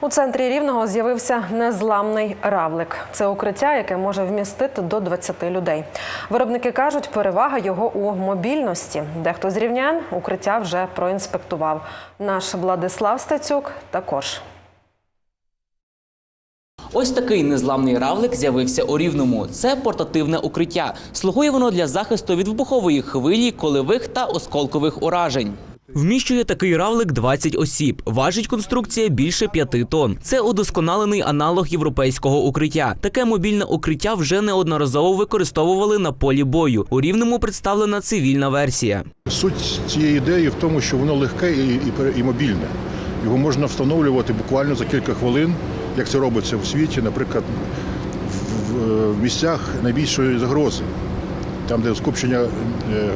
У центрі рівного з'явився незламний равлик. Це укриття, яке може вмістити до 20 людей. Виробники кажуть, перевага його у мобільності. Дехто з рівнян укриття вже проінспектував. Наш Владислав Стецюк також. Ось такий незламний равлик з'явився у Рівному. Це портативне укриття. Слугує воно для захисту від вибухової хвилі, колевих та осколкових уражень. Вміщує такий равлик 20 осіб. Важить конструкція більше 5 тонн. Це удосконалений аналог європейського укриття. Таке мобільне укриття вже неодноразово використовували на полі бою. У Рівному представлена цивільна версія. Суть цієї ідеї в тому, що воно легке і, і, і мобільне. Його можна встановлювати буквально за кілька хвилин, як це робиться в світі, наприклад, в, в- в місцях найбільшої загрози, там, де скупчення е,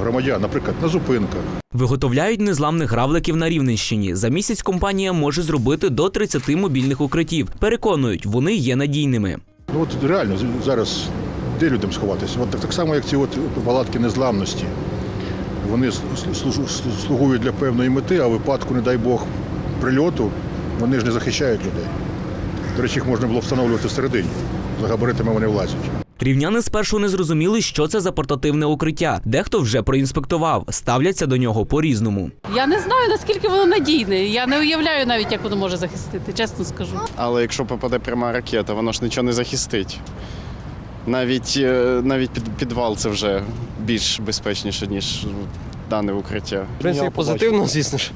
громадян, наприклад, на зупинках. Виготовляють незламних равликів на Рівненщині. За місяць компанія може зробити до 30 мобільних укриттів. Переконують, вони є надійними. Ну от реально зараз де людям сховатися? От так, так само, як ці от палатки незламності. Вони слугують для певної мети, а в випадку, не дай Бог, прильоту, вони ж не захищають людей. До речі, їх можна було встановлювати всередині. За габаритами вони влазять. Рівняни спершу не зрозуміли, що це за портативне укриття. Дехто вже проінспектував, ставляться до нього по-різному. Я не знаю наскільки воно надійне. Я не уявляю навіть, як воно може захистити, чесно скажу. Але якщо попаде пряма ракета, воно ж нічого не захистить. Навіть, е, навіть підвал це вже більш безпечніше, ніж дане укриття. В принципі, позитивно, звісно ж.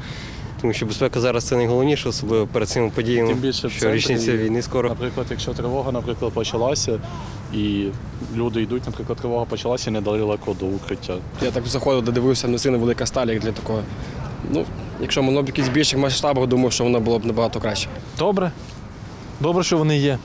Тому що безпека зараз це найголовніше, особливо перед цими подіями. Тим більше в що річниця війни скоро. Наприклад, якщо тривога, наприклад, почалася, і люди йдуть, наприклад, тривога почалася і не далеко до укриття. Я так заходив, де дивився, ну сильно велика сталь як для такого. Ну, якщо воно б якийсь більших масштабах, думаю, що воно було б набагато краще. Добре. Добре, що вони є.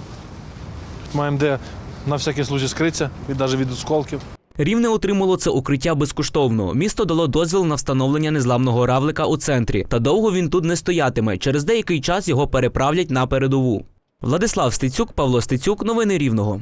Маємо де на всякий случай скритися, від навіть від осколків. Рівне отримало це укриття безкоштовно. Місто дало дозвіл на встановлення незламного равлика у центрі. Та довго він тут не стоятиме. Через деякий час його переправлять на передову. Владислав Стецюк, Павло Стецюк. Новини Рівного.